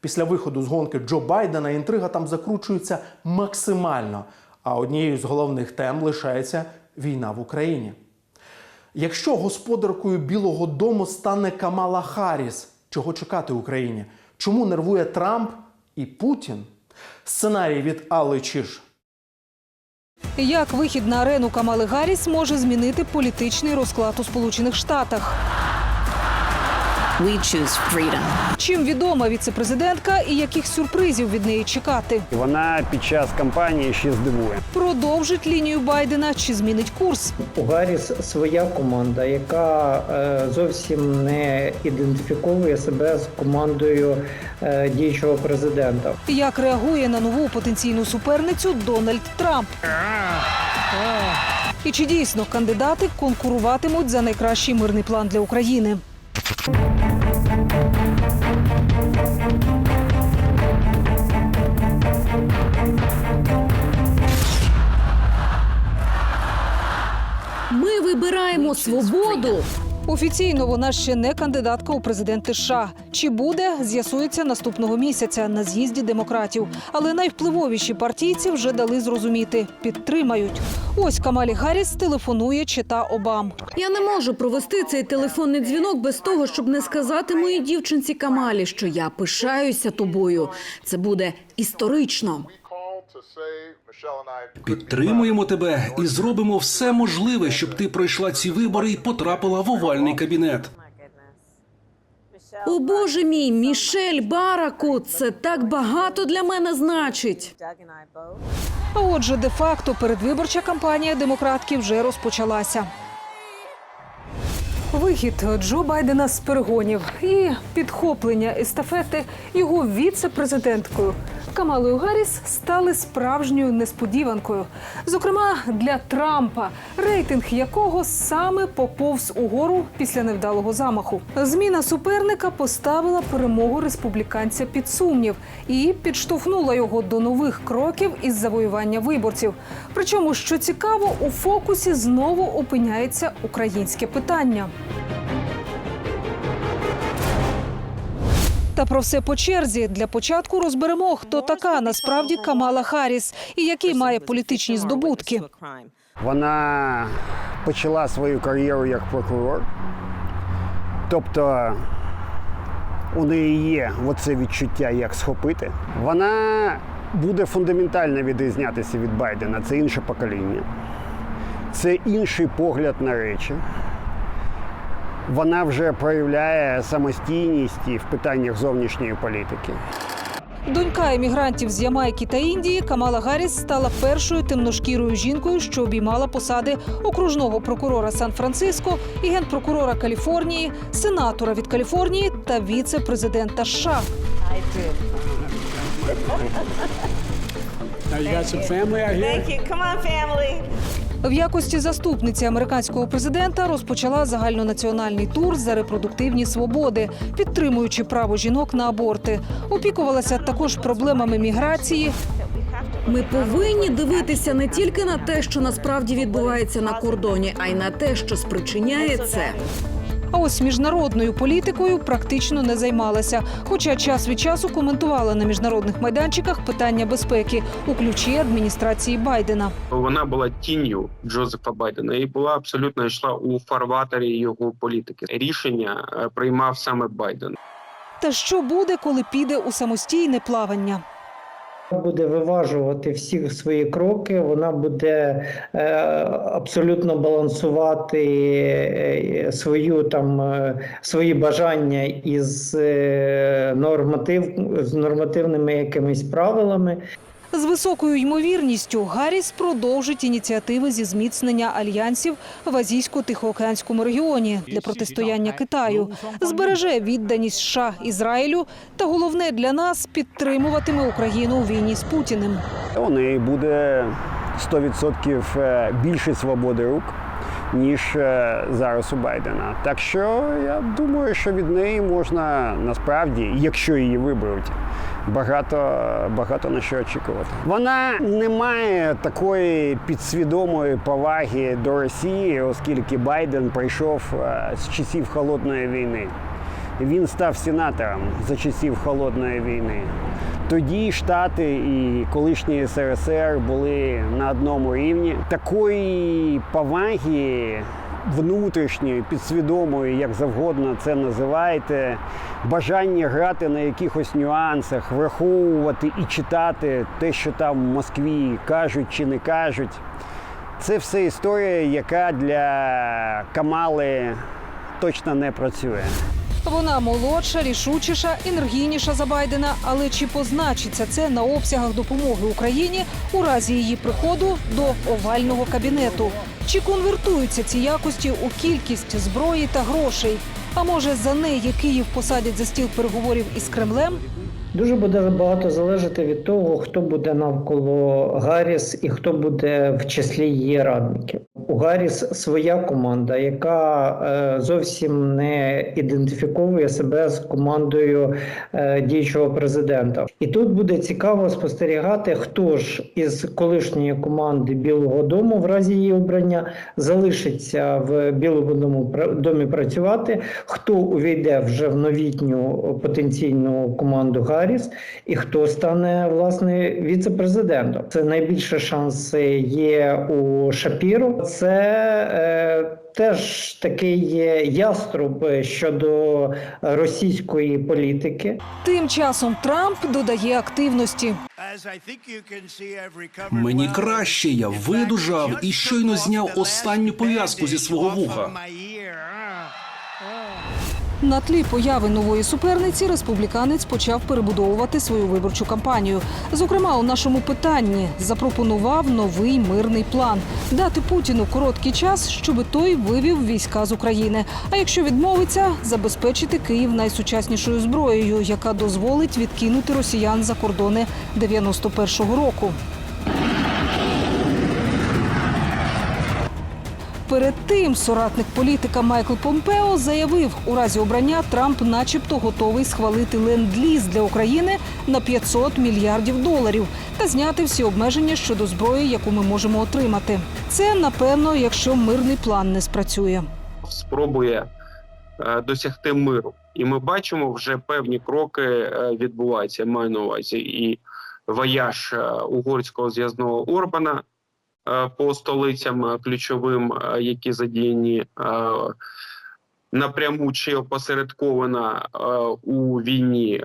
Після виходу з гонки Джо Байдена інтрига там закручується максимально. А однією з головних тем лишається війна в Україні. Якщо господаркою Білого Дому стане Камала Харріс, чого чекати Україні? Чому нервує Трамп і Путін? Сценарій від Алли Чиж. Як вихід на арену Камали Гарріс може змінити політичний розклад у Сполучених Штатах? We choose freedom. Чим відома віцепрезидентка і яких сюрпризів від неї чекати? Вона під час кампанії ще здивує. Продовжить лінію Байдена чи змінить курс? У Гарріс своя команда, яка е, зовсім не ідентифіковує себе з командою е, діючого президента. Як реагує на нову потенційну суперницю Дональд Трамп? І чи дійсно кандидати конкуруватимуть за найкращий мирний план для України? Ми вибираємо свободу. Офіційно вона ще не кандидатка у президенти США. Чи буде, з'ясується наступного місяця на з'їзді демократів. Але найвпливовіші партійці вже дали зрозуміти підтримають. Ось Камалі Гарріс телефонує чита Обам. Я не можу провести цей телефонний дзвінок без того, щоб не сказати моїй дівчинці Камалі, що я пишаюся тобою. Це буде історично. Підтримуємо тебе і зробимо все можливе, щоб ти пройшла ці вибори і потрапила в овальний кабінет. О Боже мій, Мішель Бараку, це так багато для мене значить. А отже, де-факто передвиборча кампанія демократків вже розпочалася. Вихід Джо Байдена з перегонів і підхоплення естафети його віце-президенткою Камалою Гарріс стали справжньою несподіванкою. Зокрема, для Трампа, рейтинг якого саме поповз угору після невдалого замаху. Зміна суперника поставила перемогу республіканця під сумнів і підштовхнула його до нових кроків із завоювання виборців. Причому, що цікаво, у фокусі знову опиняється українське питання. Та про все по черзі. Для початку розберемо, хто така насправді Камала Харріс і які має політичні здобутки. Вона почала свою кар'єру як прокурор. Тобто у неї є оце відчуття, як схопити. Вона буде фундаментально відрізнятися від Байдена. Це інше покоління. Це інший погляд на речі. Вона вже проявляє самостійність і в питаннях зовнішньої політики. Донька емігрантів з Ямайки та Індії Камала Гарріс стала першою темношкірою жінкою, що обіймала посади окружного прокурора Сан-Франциско і генпрокурора Каліфорнії, сенатора від Каліфорнії та віце-президента США. Now you got some family out here? Thank you. Come on, family. В якості заступниці американського президента розпочала загальнонаціональний тур за репродуктивні свободи, підтримуючи право жінок на аборти. Опікувалася також проблемами міграції, Ми повинні дивитися не тільки на те, що насправді відбувається на кордоні, а й на те, що спричиняє це. А ось міжнародною політикою практично не займалася. Хоча час від часу коментувала на міжнародних майданчиках питання безпеки у ключі адміністрації Байдена. Вона була тінню Джозефа Байдена і була абсолютно йшла у фарватері його політики. Рішення е, приймав саме Байден. Та що буде, коли піде у самостійне плавання? Буде виважувати всі свої кроки. Вона буде е, абсолютно балансувати е, свою там е, свої бажання із е, норматив з нормативними якимись правилами. З високою ймовірністю Гарріс продовжить ініціативи зі зміцнення альянсів в азійсько-тихоокеанському регіоні для протистояння Китаю, збереже відданість США Ізраїлю та головне для нас підтримуватиме Україну у війні з Путіним. У неї буде 100% е, більше свободи рук, ніж е, зараз у Байдена. Так що я думаю, що від неї можна насправді, якщо її виберуть, багато, багато на що очікувати. Вона не має такої підсвідомої поваги до Росії, оскільки Байден прийшов е, з часів холодної війни. Він став сенатором за часів холодної війни. Тоді Штати і колишній СРСР були на одному рівні. Такої поваги внутрішньої, підсвідомої, як завгодно це називаєте, бажання грати на якихось нюансах, враховувати і читати те, що там в Москві кажуть чи не кажуть. Це все історія, яка для Камали точно не працює. Вона молодша, рішучіша, енергійніша за Байдена. Але чи позначиться це на обсягах допомоги Україні у разі її приходу до овального кабінету? Чи конвертуються ці якості у кількість зброї та грошей? А може за неї Київ посадять за стіл переговорів із Кремлем? Дуже буде багато залежати від того, хто буде навколо Гарріс і хто буде в числі її радників. У Гарріс своя команда, яка е, зовсім не ідентифіковує себе з командою е, діючого президента. І тут буде цікаво спостерігати, хто ж із колишньої команди Білого Дому в разі її обрання залишиться в Білому дому домі працювати, хто увійде вже в новітню потенційну команду Гарріс, і хто стане власне віце-президентом. Це найбільше шанси є у Шапіро. Це е, теж такий яструб щодо російської політики. Тим часом Трамп додає активності. Мені краще, я видужав і щойно зняв останню пов'язку зі свого вуха. На тлі появи нової суперниці республіканець почав перебудовувати свою виборчу кампанію. Зокрема, у нашому питанні запропонував новий мирний план дати Путіну короткий час, щоби той вивів війська з України. А якщо відмовиться, забезпечити Київ найсучаснішою зброєю, яка дозволить відкинути росіян за кордони 91-го року. Перед тим соратник політика Майкл Помпео заявив, у разі обрання Трамп, начебто, готовий схвалити ленд-ліз для України на 500 мільярдів доларів та зняти всі обмеження щодо зброї, яку ми можемо отримати. Це напевно, якщо мирний план не спрацює. спробує е, досягти миру. І ми бачимо, вже певні кроки е, відбуваються. Маю на увазі і вояж е, угорського зв'язного Орбана по столицям е, ключовим, е, які задіяні. е, Напряму чи опосередковано е, у війні е,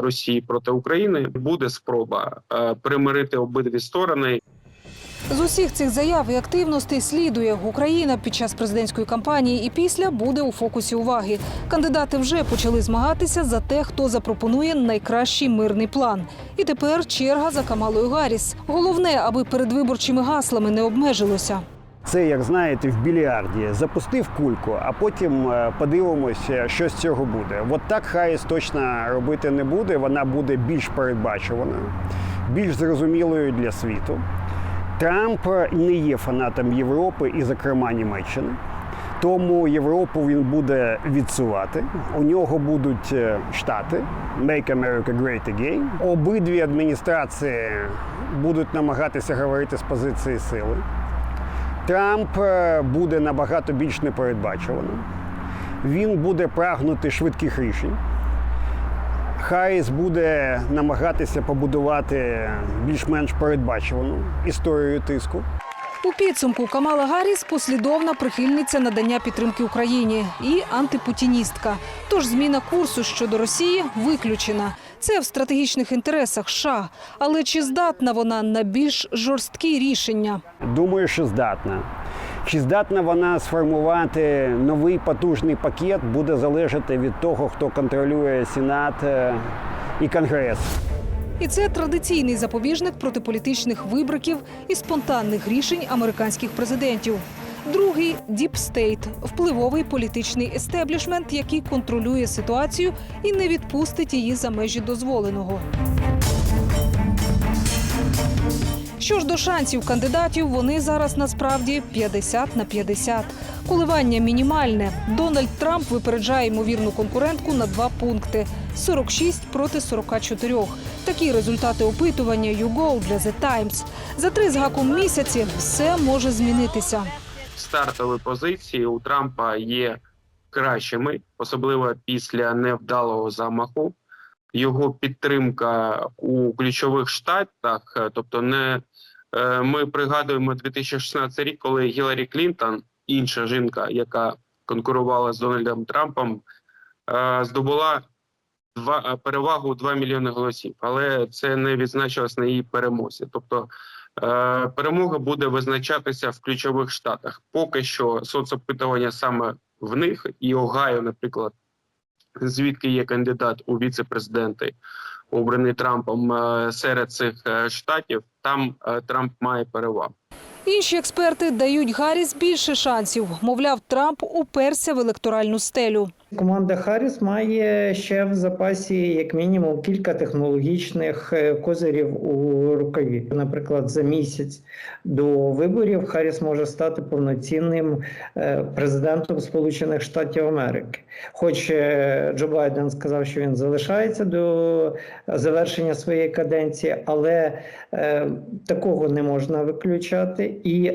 Росії проти України буде спроба е, примирити обидві сторони З усіх цих заяв і активностей слідує Україна під час президентської кампанії і після буде у фокусі уваги. Кандидати вже почали змагатися за те, хто запропонує найкращий мирний план. І тепер черга за Камалою Гарріс. Головне, аби передвиборчими гаслами не обмежилося. Це, як знаєте, в більярді запустив кульку, а потім е, подивимося, що з цього буде. От так Харріс точно робити не буде. Вона буде більш передбачуваною, більш зрозумілою для світу. Трамп не є фанатом Європи і, зокрема, Німеччини. Тому Європу він буде відсувати. У нього будуть е, штати Make America Great Again. Обидві адміністрації будуть намагатися говорити з позиції сили. Трамп е, буде набагато більш непередбачуваним. Він буде прагнути швидких рішень. Харріс буде намагатися побудувати більш-менш передбачувану історію тиску. У підсумку Камала Гарріс послідовна прихильниця надання підтримки Україні і антипутіністка. Тож зміна курсу щодо Росії виключена. Це в стратегічних інтересах США. Але чи здатна вона на більш жорсткі рішення? Думаю, що здатна. Чи здатна вона сформувати новий потужний пакет, буде залежати від того, хто контролює Сенат е, і Конгрес. І це традиційний запобіжник проти політичних вибриків і спонтанних рішень американських президентів. Другий діп стейт впливовий політичний естеблішмент, який контролює ситуацію і не відпустить її за межі дозволеного. Що ж до шансів кандидатів, вони зараз насправді 50 на 50. Коливання мінімальне. Дональд Трамп випереджає ймовірну конкурентку на два пункти: 46 проти 44. Такі результати опитування YouGo для The Times. За три з гаком місяці все може змінитися. стартові позиції у Трампа є кращими, особливо після невдалого замаху. Його підтримка у ключових штатах, тобто не ми пригадуємо 2016 рік, коли Гіларі Клінтон, інша жінка, яка конкурувала з Дональдом Трампом, е, здобула два е, перевагу у 2 мільйони голосів, але це не відзначилось на її перемозі. Тобто е, перемога буде визначатися в ключових штатах. Поки що соцопитування саме в них і Огайо, наприклад, звідки є кандидат у віце-президенти, обраний Трампом е, серед цих е, штатів, там е, Трамп має перевагу. Інші експерти дають Гарріс більше шансів. Мовляв, Трамп уперся в електоральну стелю. Команда Харріс має ще в запасі як мінімум кілька технологічних е, козирів у рукаві. Наприклад, за місяць до виборів Харріс може стати повноцінним е, президентом Сполучених Штатів Америки. Хоч е, Джо Байден сказав, що він залишається до завершення своєї каденції, але такого не можна виключати і.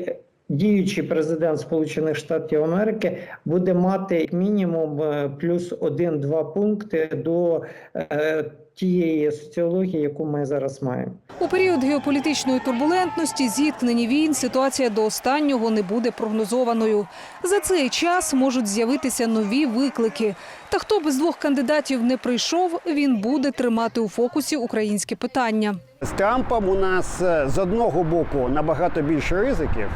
Діючий президент Сполучених Штатів Америки буде мати мінімум е, плюс один-два пункти до е, тієї соціології, яку ми зараз маємо. У період геополітичної турбулентності, зіткнені війн, ситуація до останнього не буде прогнозованою. За цей час можуть з'явитися нові виклики. Та хто би з двох кандидатів не прийшов, він буде тримати у фокусі українське питання. З Трампом у нас е, з одного боку набагато більше ризиків,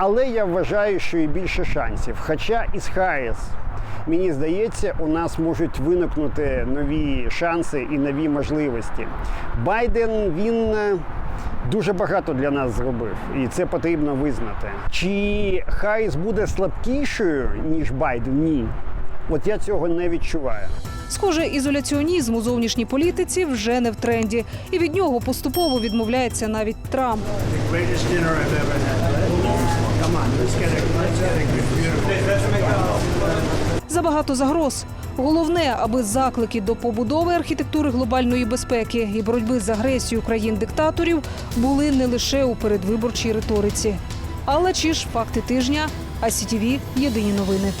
але я вважаю, що і більше шансів. Хоча із Харріс, мені здається, у нас можуть виникнути нові шанси і нові можливості. Байден він е, дуже багато для нас зробив, і це потрібно визнати. Чи Харріс буде слабкішою ніж Байден? Ні. От я цього не відчуваю. Схоже, ізоляціонізм у зовнішній політиці вже не в тренді, і від нього поступово відмовляється навіть Трамп. Забагато загроз. Головне, аби заклики до побудови архітектури глобальної безпеки і боротьби з агресією країн-диктаторів були не лише у передвиборчій риториці. Але чи ж факти тижня, АСІТІВІ, єдині новини.